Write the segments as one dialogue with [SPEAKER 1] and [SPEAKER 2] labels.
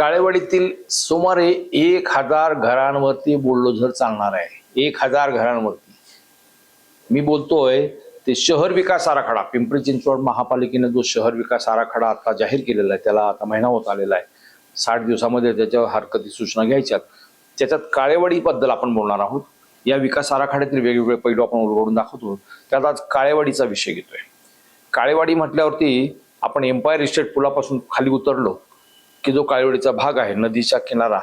[SPEAKER 1] काळेवाडीतील सुमारे एक हजार घरांवरती बुलडोझर चालणार आहे. एक हजार घरांवरती. मी बोलतोय ते शहर विकास आराखडा पिंपरी चिंचवड महापालिकेने जो शहर विकास आराखडा आता जाहीर केलेला आहे त्याला आता महिना होत आलेला आहे. साठ दिवसामध्ये त्याच्यावर हरकती सूचना घ्यायच्यात. त्याच्यात काळेवाडीबद्दल आपण बोलणार आहोत. या विकास आराखड्यातील वेगवेगळे पैलू आपण उलगडून दाखवतो त्यात आज काळेवाडीचा विषय घेतोय. काळेवाडी म्हटल्यावरती आपण एम्पायर इस्टेट पुलापासून खाली उतरलो. की जो काळवडीचा भाग आहे नदीच्या किनारा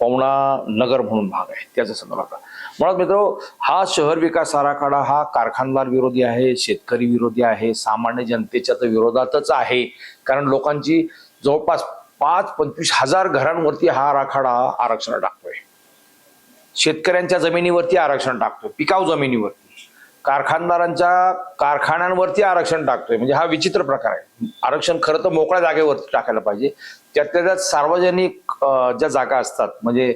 [SPEAKER 1] पवना नगर म्हणून भाग आहे त्याचा संदर्भात. मुळात मित्र हा शहर विकास आराखडा हा कारखानदार विरोधी आहे शेतकरी विरोधी आहे सामान्य जनतेच्या तर विरोधातच आहे. कारण लोकांची जवळपास पाच पंचवीस हजार घरांवरती हा आराखडा आरक्षण टाकतोय. शेतकऱ्यांच्या जमिनीवरती आरक्षण टाकतोय पिकाऊ जमिनीवरती. कारखानदारांच्या कारखान्यांवरती आरक्षण टाकतोय. म्हणजे हा विचित्र प्रकार आहे. आरक्षण खरं तर मोकळ्या जागेवरती टाकायला पाहिजे. त्यातल्या त्यात सार्वजनिक ज्या जागा असतात म्हणजे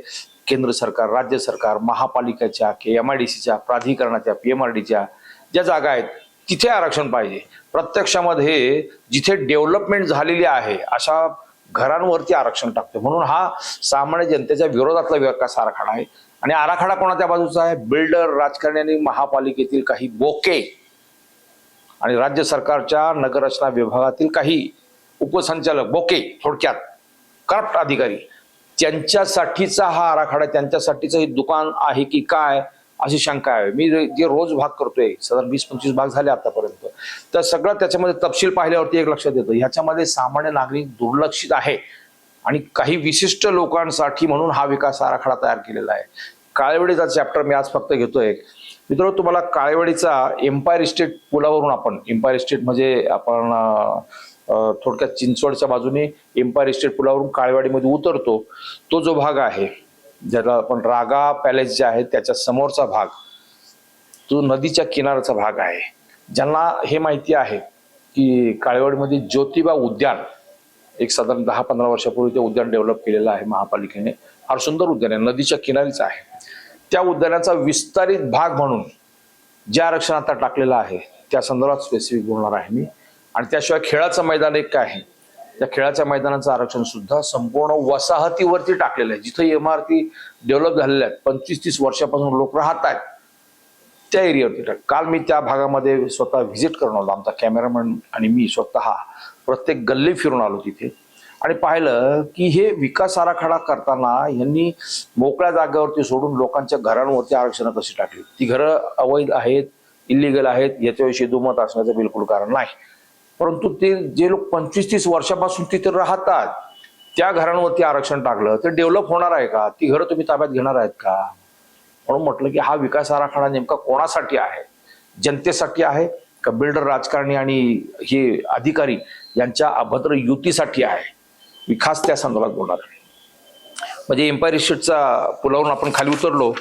[SPEAKER 1] केंद्र सरकार राज्य सरकार महापालिकेच्या के एम आय डी सीच्या प्राधिकरणाच्या पी एम आर डीच्या ज्या जागा आहेत तिथे आरक्षण पाहिजे. प्रत्यक्षामध्ये जिथे डेव्हलपमेंट झालेली आहे अशा घरांवरती आरक्षण टाकतो म्हणून हा सामान्य जनतेच्या विरोधातला विकास आराखडा आहे? आणि आराखडा कोणाच्या बाजूचा आहे? बिल्डर राजकारणी आणि महापालिकेतील काही बोके आणि राज्य सरकारच्या नगररचना विभागातील काही उपसंचालक बोके थोडक्यात करप्ट अधिकारी त्यांच्यासाठीचा हा आराखडा त्यांच्यासाठीचं हे दुकान आहे की काय? अशी शंका आहे. मी जे रोज भाग करतोय साधारण वीस पंचवीस भाग झाले आतापर्यंत तर सगळं त्याच्यामध्ये तपशील पाहिल्यावरती एक लक्षात येतं ह्याच्यामध्ये सामान्य नागरिक दुर्लक्षित आहे. आणि काही विशिष्ट लोकांसाठी म्हणून हा विकास आराखडा तयार केलेला आहे. काळेवाडीचा चॅप्टर मी आज फक्त घेतोय. मित्र तुम्हाला काळेवाडीचा एम्पायर इस्टेट पुलावरून आपण एम्पायर इस्टेट म्हणजे आपण थोडक्यात चिंचवडच्या बाजूने एम्पायर इस्टेट पुलावरून काळेवाडीमध्ये उतरतो. तो जो भाग आहे ज्याला आपण रागा पॅलेस जे आहे त्याच्या समोरचा भाग तो नदीच्या किनाऱ्याचा भाग आहे. ज्यांना हे माहिती आहे की काळेवाडीमध्ये ज्योतिबा उद्यान एक साधारण दहा पंधरा वर्षापूर्वी ते उद्यान डेव्हलप केलेलं आहे महापालिकेने. फार सुंदर उद्यान आहे नदीच्या किनारीच आहे. त्या उद्यानाचा विस्तारित भाग म्हणून जे आरक्षण आता टाकलेलं आहे त्या संदर्भात स्पेसिफिक बोलणार आहे मी. आणि त्याशिवाय खेळाचं मैदान एक काय आहे. त्या खेळाच्या मैदानाचं आरक्षण सुद्धा संपूर्ण वसाहतीवरती टाकलेलं आहे. जिथं इमारती डेव्हलप झालेल्या आहेत पंचवीस तीस वर्षापासून लोक राहत आहेत त्या एरियावरती टाक. काल मी त्या भागामध्ये स्वतः व्हिजिट करून आलो. आमचा कॅमेरामॅन आणि मी स्वतः प्रत्येक गल्ली फिरून आलो तिथे. आणि पाहिलं की हे विकास आराखडा करताना यांनी मोकळ्या जागेवरती सोडून लोकांच्या घरांवरती आरक्षण कशी टाकली? ती घरं अवैध आहेत इलिगल आहेत याच्याविषयी दुमत असण्याचं बिलकुल कारण नाही. परंतु ते जे लोक पंचवीस तीस वर्षापासून तिथे राहतात त्या घरांवरती आरक्षण टाकलं तर डेव्हलप होणार आहे का? ती घरं तुम्ही ताब्यात घेणार आहेत का? म्हणून म्हटलं की हा विकास आराखडा नेमका कोणासाठी आहे? जनतेसाठी आहे का बिल्डर राजकारणी आणि हे अधिकारी यांच्या अभद्र युतीसाठी आहे? मी खास त्या संदर्भात बोलणार आहे. म्हणजे एम्पायर इस्टेटचा पुलावरून आपण खाली उतरलो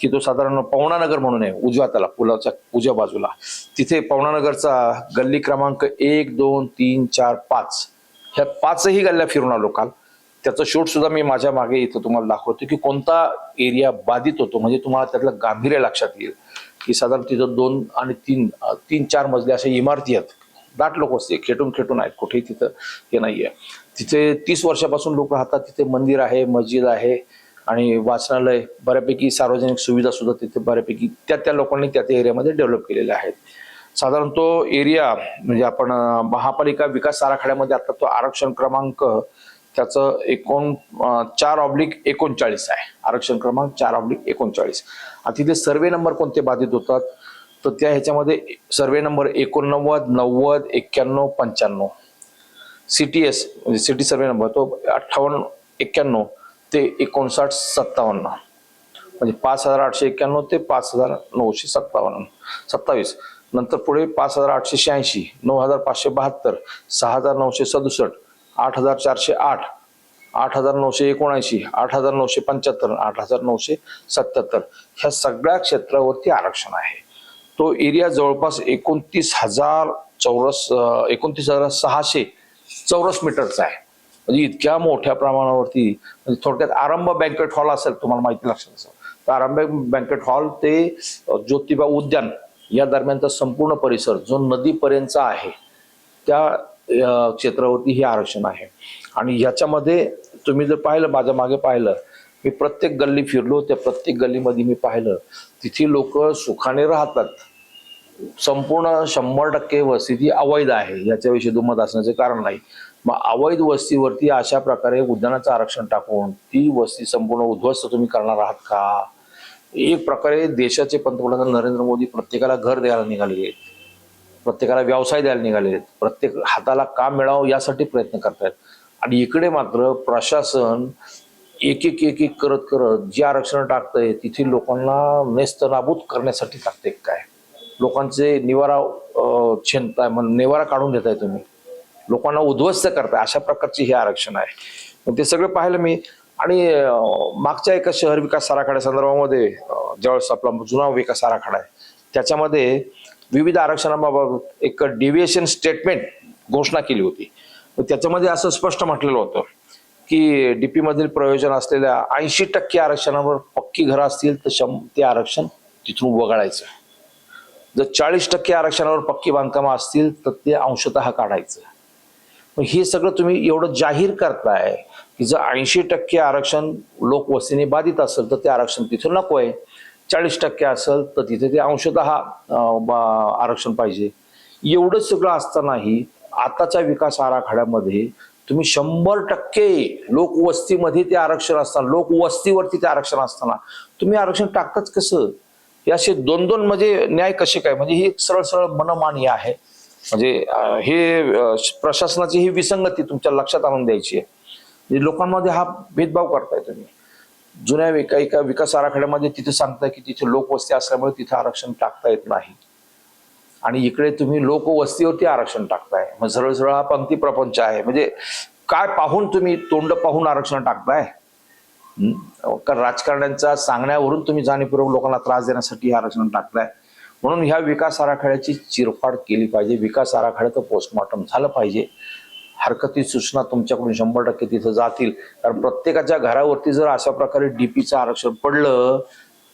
[SPEAKER 1] की तो साधारण पवनानगर म्हणून आहे उजव्या त्याला पुलाच्या उजव्या बाजूला. तिथे पवनानगरचा गल्ली क्रमांक एक दोन तीन चार पाच. ह्या पाचही गल्ल्या फिरून आलो काल. त्याचं शूट सुद्धा मी माझ्या मागे इथं तुम्हाला दाखवतो की कोणता एरिया बाधित होतो म्हणजे तुम्हाला त्यातलं गांभीर्य लक्षात येईल. की साधारण तिथं दोन आणि तीन तीन चार मजले अशा इमारती आहेत. दाट लोक असते खेटून खेटून आहेत कुठेही तिथं हे नाहीये. तिथे तीस वर्षापासून लोक राहतात तिथे मंदिर आहे मस्जिद आहे. आणि वाचनालय बऱ्यापैकी सार्वजनिक सुविधा सुद्धा तिथे बऱ्यापैकी त्या त्या लोकांनी त्या त्या एरियामध्ये डेव्हलप केलेल्या आहेत. साधारण तो एरिया म्हणजे आपण महापालिका विकास आराखड्यामध्ये आता तो आरक्षण क्रमांक त्याचं एकोण चार ऑब्लिक एकोणचाळीस आहे. आरक्षण क्रमांक चार ऑब्लिक एकोणचाळीस. आता तिथे सर्वे नंबर कोणते बाधित होतात? तर त्या ह्याच्यामध्ये सर्वे नंबर एकोणनव्वद नव्वद एक्क्याण्णव पंच्याण्णव. सी टी एस म्हणजे सिटी सर्वे नंबर तो अठ्ठावन्न एक्क्याण्णव. ते एकोणसाठ सत्तावन्न. म्हणजे पाच हजार आठशे एक्क्याण्णव ते पाच हजार नऊशे सत्तावन्न. सत्तावीस. नंतर पुढे पाच हजार आठशे शहाऐंशी नऊ हजार पाचशे बहात्तर सहा हजार नऊशे सदुसष्ट आठ हजार चारशे आठ आठ हजार नऊशे एकोणऐंशी आठ हजार नऊशे पंच्याहत्तर आठ हजार नऊशे सत्याहत्तर. ह्या सगळ्या क्षेत्रावरती आरक्षण आहे. तो एरिया जवळपास एकोणतीस हजार चौरस एकोणतीस हजार सहाशे चौरस मीटरचा आहे. म्हणजे इतक्या मोठ्या प्रमाणावरती म्हणजे थोडक्यात आरंभ बँकेट हॉल असेल तुम्हाला माहिती लक्षात असेल तर आरंभ बँकेट हॉल ते ज्योतिबा उद्यान या दरम्यानचा संपूर्ण परिसर जो नदीपर्यंतचा आहे त्या क्षेत्रावरती हे आरक्षण आहे. आणि ह्याच्यामध्ये तुम्ही जर पाहिलं माझ्या मागे पाहिलं मी प्रत्येक गल्ली फिरलो त्या प्रत्येक गल्लीमध्ये मी पाहिलं तिथे लोक सुखाने राहतात. संपूर्ण शंभर टक्के वस्ती ती अवैध आहे याच्याविषयी दुमत असण्याचे कारण नाही. मग अवैध वस्तीवरती अशा प्रकारे उद्यानाचं आरक्षण टाकून ती वस्ती संपूर्ण उद्ध्वस्त तुम्ही करणार आहात का? एक प्रकारे देशाचे पंतप्रधान नरेंद्र मोदी प्रत्येकाला घर द्यायला निघाले आहेत. प्रत्येकाला व्यवसाय द्यायला निघाले आहेत. प्रत्येक हाताला काम मिळावं यासाठी प्रयत्न करतायत. आणि इकडे मात्र प्रशासन एक एक एक एक करत करत जे आरक्षण टाकतंय तिथे लोकांना नेस्तनाबूत करण्यासाठी टाकते काय? लोकांचे निवारा छेनताय म्हणजे निवारा काढून देताय तुम्ही. लोकांना उद्ध्वस्त करतात अशा प्रकारची हे आरक्षण आहे. मग ते सगळं पाहिलं मी. आणि मागच्या एका शहर विकास आराखड्या संदर्भामध्ये जवळस ज्यावेळेस आपला जुना विकास आराखडा आहे त्याच्यामध्ये विविध आरक्षणाबाबत एक डिव्हिएशन स्टेटमेंट घोषणा केली होती. त्याच्यामध्ये असं स्पष्ट म्हटलेलं होतं की डीपी मधील प्रयोजन असलेल्या ऐंशी टक्के आरक्षणावर पक्की घरं असतील तर शं ते आरक्षण तिथून वगळायचं. जर चाळीस टक्के आरक्षणावर पक्की बांधकामं असतील तर ते अंशतः काढायचं. हे सगळं तुम्ही एवढं जाहीर करताय की जर ऐंशी टक्के आरक्षण लोकवस्तीने बाधित असेल तर ते आरक्षण तिथं नको आहे. चाळीस टक्के असेल तर तिथे ते अंशतः बा- आरक्षण पाहिजे. एवढं सगळं असतानाही आताच्या विकास आराखड्यामध्ये तुम्ही शंभर टक्के लोकवस्तीमध्ये ते आरक्षण असताना लोकवस्तीवरती ते आरक्षण असताना तुम्ही आरक्षण टाकताच कसं? हे असे दोन दोन म्हणजे न्याय कसे काय? म्हणजे ही एक सरळ सरळ मनमानी आहे. म्हणजे हे प्रशासनाची ही विसंगती तुमच्या लक्षात आणून द्यायची आहे. म्हणजे लोकांमध्ये हा भेदभाव करताय तुम्ही. जुन्या एका एका विकास आराखड्यामध्ये तिथे सांगताय की तिथे लोकवस्ती असल्यामुळे तिथे आरक्षण टाकता येत नाही. आणि इकडे तुम्ही लोकवस्तीवरती आरक्षण टाकताय. मग सरळ सरळ हा पंक्ती प्रपंच आहे. म्हणजे काय पाहून तुम्ही तोंड पाहून आरक्षण टाकताय? कारण राजकारण्यांच्या सांगण्यावरून तुम्ही जाणीवपूर्वक लोकांना त्रास देण्यासाठी हे आरक्षण टाकताय. म्हणून ह्या विकास आराखड्याची चिरफाड केली पाहिजे. विकास आराखड्याचं पोस्टमॉर्टम झालं पाहिजे. हरकती सूचना तुमच्याकडून शंभर टक्के तिथं जातील. कारण प्रत्येकाच्या घरावरती जर अशा प्रकारे डीपीचं आरक्षण पडलं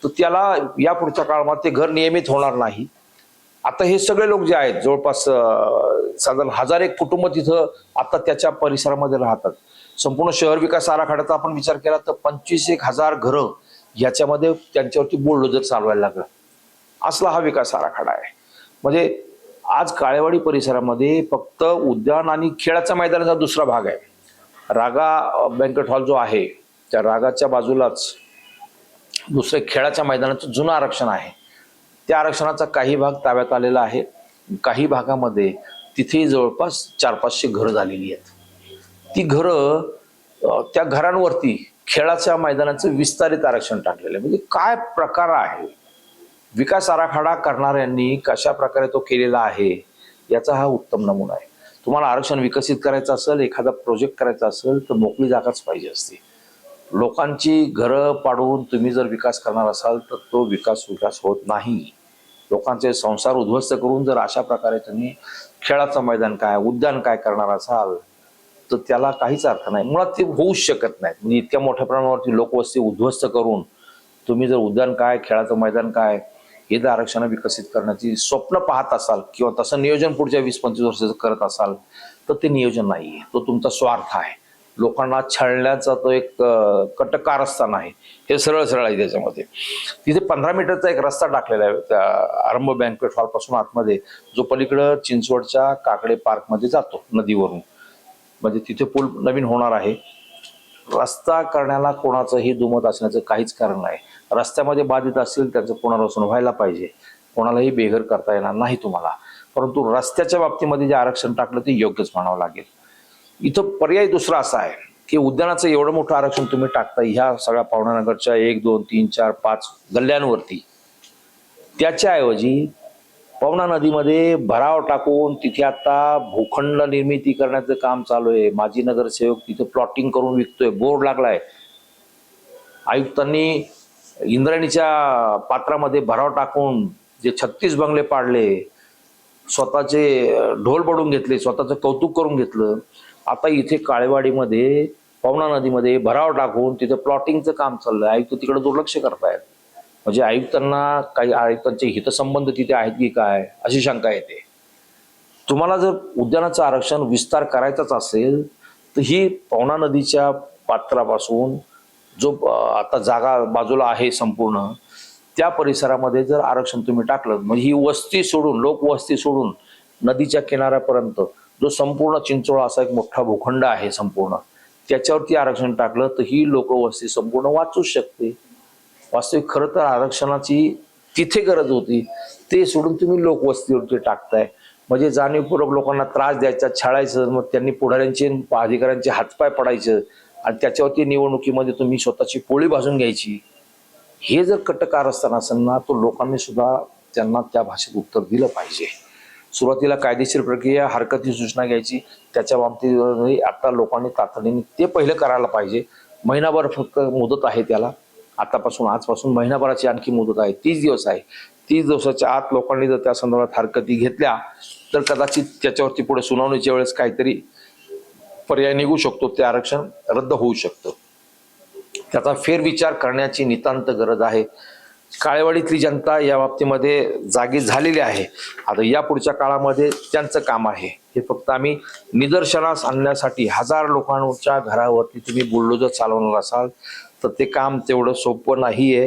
[SPEAKER 1] तर त्याला या पुढच्या काळात ते घर नियमित होणार नाही. आता हे सगळे लोक जे आहेत जवळपास साधारण हजार एक कुटुंब तिथं आता त्याच्या परिसरामध्ये राहतात. संपूर्ण शहर विकास आराखड्याचा आपण विचार केला तर पंचवीस एक हजार घरं याच्यामध्ये त्यांच्यावरती बुलडोजर चालवायला लागलं. असला हा विकास आराखडा आहे. म्हणजे आज काळेवाडी परिसरामध्ये फक्त उद्यान आणि खेळाच्या मैदानाचा दुसरा भाग आहे. रागा बँकेट हॉल जो आहे त्या रागाच्या बाजूलाच दुसरे खेळाच्या मैदानाचं जुनं आरक्षण आहे. त्या आरक्षणाचा काही भाग ताब्यात आलेला आहे. काही भागामध्ये तिथे जवळपास चार पाचशे घरं झालेली आहेत. ती घरं त्या घरांवरती खेळाच्या मैदानाचं विस्तारित आरक्षण टाकलेलं आहे. म्हणजे काय प्रकार आहे? विकास आराखडा करणाऱ्यांनी कशा प्रकारे तो केलेला आहे याचा हा उत्तम नमुना आहे. तुम्हाला आरक्षण विकसित करायचं असेल एखादा प्रोजेक्ट करायचा असेल तर मोकळी जागाच पाहिजे असते. लोकांची घरं पाडून तुम्ही जर विकास करणार असाल तर तो विकास विकास होत नाही. लोकांचे संसार उद्ध्वस्त करून जर अशा प्रकारे तुम्ही खेळाचं मैदान काय उद्यान काय करणार असाल तर त्याला काहीच अर्थ नाही. मुळात ते होऊच शकत नाही म्हणजे इतक्या मोठ्या प्रमाणावरती लोकवस्ती उद्ध्वस्त करून तुम्ही जर उद्यान काय खेळाचं मैदान काय हे जर आरक्षण विकसित करण्याची स्वप्न पाहत असाल किंवा तसं नियोजन पुढच्या वीस पंचवीस वर्षाचं करत असाल तर ते नियोजन नाही आहे तो तुमचा स्वार्थ आहे. लोकांना छळण्याचा तो एक कटकारस्थान आहे. हे सरळ सरळ आहे त्याच्यामध्ये. तिथे पंधरा मीटरचा एक रस्ता टाकलेला आहे त्या आरंभ बँकवेट हॉलपासून आतमध्ये जो पलीकडं चिंचवडच्या काकडे पार्कमध्ये जातो नदीवरून. म्हणजे तिथे पूल नवीन होणार आहे. रस्ता करण्याला कोणाचंही दुमत असण्याचं काहीच कारण नाही. रस्त्यामध्ये बाधित असतील त्याचं पुनर्वसन व्हायला पाहिजे. कोणालाही बेघर करता येणार नाही तुम्हाला. परंतु रस्त्याच्या बाबतीमध्ये जे आरक्षण टाकलं ते योग्यच म्हणावं लागेल. इथं पर्याय दुसरा असा आहे की उद्यानाचं एवढं मोठं आरक्षण तुम्ही टाकता ह्या सगळ्या पावणानगरच्या एक दोन तीन चार पाच गल्ल्यांवरती. त्याच्याऐवजी पवना नदीमध्ये भराव टाकून तिथे आता भूखंड निर्मिती करण्याचं काम चालू आहे. माजी नगरसेवक तिथे प्लॉटिंग करून विकतोय. बोर्ड लागलाय. आयुक्तांनी इंद्रायणीच्या पात्रामध्ये भराव टाकून जे छत्तीस बंगले पाडले स्वतःचे ढोल पडून घेतले स्वतःचं कौतुक करून घेतलं. आता इथे काळेवाडीमध्ये पवना नदीमध्ये भराव टाकून तिथे प्लॉटिंगचं काम चाललंय. आयुक्त तिकडे दुर्लक्ष करतायत. म्हणजे आयुक्तांना काही आयुक्तांचे हितसंबंध तिथे आहेत की काय अशी शंका येते. तुम्हाला जर उद्यानाचं आरक्षण विस्तार करायचाच असेल तर ही पवना नदीच्या पात्रापासून जो आता जागा बाजूला आहे संपूर्ण त्या परिसरामध्ये जर आरक्षण तुम्ही टाकलं म्हणजे ही वस्ती सोडून लोकवस्ती सोडून नदीच्या किनाऱ्यापर्यंत जो संपूर्ण चिंचोळा असा एक मोठा भूखंड आहे संपूर्ण त्याच्यावरती आरक्षण टाकलं तर ही लोकवस्ती संपूर्ण वाचूच शकते. वास्तविक खरं तर आरक्षणाची तिथे गरज होती ते सोडून तुम्ही लोकवस्तीवरती टाकताय. म्हणजे जाणीवपूर्वक लोकांना त्रास द्यायचा छाळायचं मग त्यांनी पुढाऱ्यांचे अधिकाऱ्यांचे हातपाय पडायचं आणि त्याच्यावरती निवडणुकीमध्ये तुम्ही स्वतःची पोळी भाजून घ्यायची. हे जर कटकार असताना ना तो लोकांनी सुद्धा त्यांना त्या भाषेत उत्तर दिलं पाहिजे. सुरुवातीला कायदेशीर प्रक्रिया हरकती सूचना घ्यायची त्याच्या बाबतीत आता लोकांनी तातडीने ते पहिलं करायला पाहिजे. महिनाभर फक्त मुदत आहे त्याला. आतापासून आजपासून महिनाभराची आणखी मुदत आहे. तीस दिवस आहे. तीस दिवसाच्या आत लोकांनी जर त्या संदर्भात हरकती घेतल्या तर कदाचित त्याच्यावरती पुढे सुनावणीच्या वेळेस काहीतरी पर्याय निघू शकतो. ते आरक्षण रद्द होऊ शकतं. त्याचा फेरविचार करण्याची नितांत गरज आहे. काळेवाडीतली जनता या बाबतीमध्ये जागी झालेली आहे. आता या पुढच्या काळामध्ये त्यांचं काम आहे. हे फक्त आम्ही निदर्शनास आणण्यासाठी हजार लोकांच्या घरावरती तुम्ही बुलडोजर चालवणार असाल तर ते काम तेवढं सोपं नाही आहे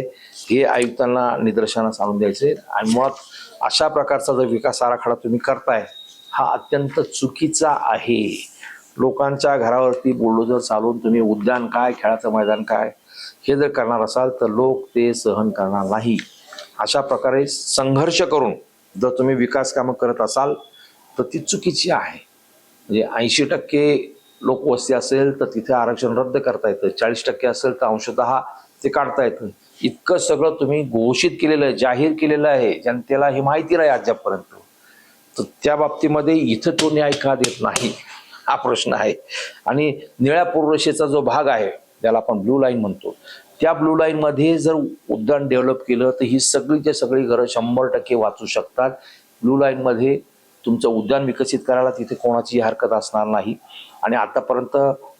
[SPEAKER 1] हे आयुक्तांना निदर्शनास आणून द्यायचे. आणि मुळात अशा प्रकारचा जो विकास आराखडा तुम्ही करताय हा अत्यंत चुकीचा आहे. लोकांच्या घरावरती बुलडोजर चालवून तुम्ही उद्यान काय खेळाचं मैदान काय हे जर करणार असाल तर लोक ते सहन करणार नाही. अशा प्रकारे संघर्ष करून जर तुम्ही विकास कामं करत असाल तर ती चुकीची आहे. म्हणजे ऐंशी टक्के लोकवस्ती असेल तर तिथे आरक्षण रद्द करता येतं. चाळीस टक्के असेल तर अंशतः ते काढता येतं. इतकं सगळं तुम्ही घोषित केलेलं आहे जाहीर केलेलं आहे. जनतेला ही माहिती नाही अद्यापपर्यंत तर त्या बाबतीमध्ये इथं तो न्याय का देत नाही? हा प्रश्न आहे. आणि निळ्या पूर्वरेषेचा जो भाग आहे ज्याला आपण ब्लू लाईन म्हणतो त्या ब्लू लाईनमध्ये जर उद्यान डेव्हलप केलं तर ही सगळीच्या सगळी घरं शंभर टक्के वाचू शकतात. ब्लू लाईनमध्ये तुमचं उद्यान विकसित करायला तिथे कोणाची हरकत असणार नाही. आणि आतापर्यंत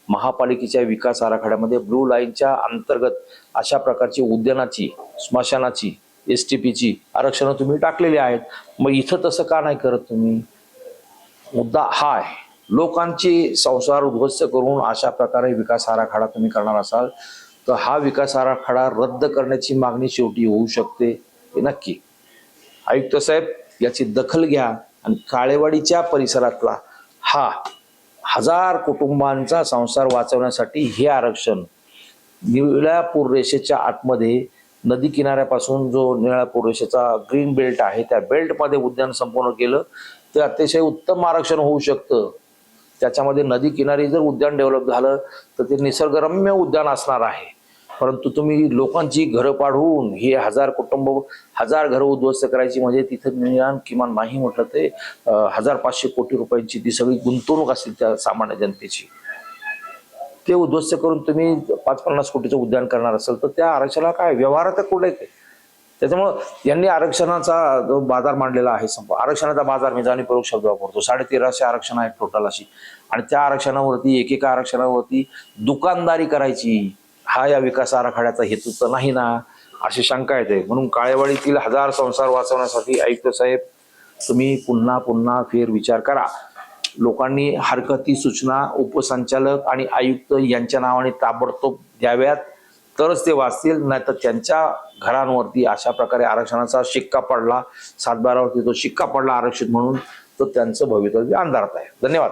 [SPEAKER 1] महापालिकेच्या विकास आराखड्यामध्ये ब्लू लाईनच्या अंतर्गत अशा प्रकारची उद्यानाची स्मशानाची एस टी पीची आरक्षणं तुम्ही टाकलेली आहेत. मग इथं तसं का नाही करत तुम्ही? मुद्दा हा आहे. लोकांची संसार उद्ध्वस्त करून अशा प्रकारे विकास आराखडा तुम्ही करणार असाल तर हा विकास आराखडा रद्द करण्याची मागणी शेवटी होऊ शकते हे नक्की. आयुक्त साहेब याची दखल घ्या आणि काळेवाडीच्या परिसरातला हा हजार कुटुंबांचा संसार वाचवण्यासाठी हे आरक्षण निळ्या रेषेच्या आतमध्ये नदी किनाऱ्यापासून जो निळ्या रेषेचा ग्रीन बेल्ट आहे त्या बेल्टमध्ये उद्यान संपूर्ण केलं तर अतिशय उत्तम आरक्षण होऊ शकतं. त्याच्यामध्ये नदी किनारी जर उद्यान डेव्हलप झालं तर ते निसर्गरम्य उद्यान असणार आहे. परंतु तुम्ही लोकांची घरं पाडून हे हजार कुटुंब हजार घरं उद्ध्वस्त करायची म्हणजे तिथं निदान किमान नाही म्हटलं ते हजार पाचशे कोटी रुपयांची ती सगळी गुंतवणूक असेल त्या सामान्य जनतेची. ते उद्ध्वस्त करून तुम्ही पाच पन्नास कोटीचं उद्यान करणार असेल तर त्या आरक्षणाला काय व्यवहार तर कुठे ते? त्याच्यामुळं यांनी आरक्षणाचा जो बाजार मांडलेला आहे संप आरक्षणाचा बाजार मी जाणीवपूर्वक शब्द वापरतो. साडेतेराशे आरक्षण आहेत टोटल अशी. आणि त्या आरक्षणावरती एकेका आरक्षणावरती दुकानदारी करायची. हा या विकास आराखड्याचा हेतू तर नाही ना? अशी शंका येते. म्हणून काळेवाडीतील हजार संसार वाचवण्यासाठी आयुक्त साहेब तुम्ही पुन्हा पुन्हा फेर विचार करा. लोकांनी हरकती सूचना उपसंचालक आणि आयुक्त यांच्या नावाने ताबडतोब द्याव्यात. तरच ते वाचतील नाही तर त्यांच्या घरांवरती अशा प्रकारे आरक्षणाचा शिक्का पडला सातबारावरती तो शिक्का पडला आरक्षित म्हणून तर त्यांचं भवितव्य अंधारात आहे. धन्यवाद.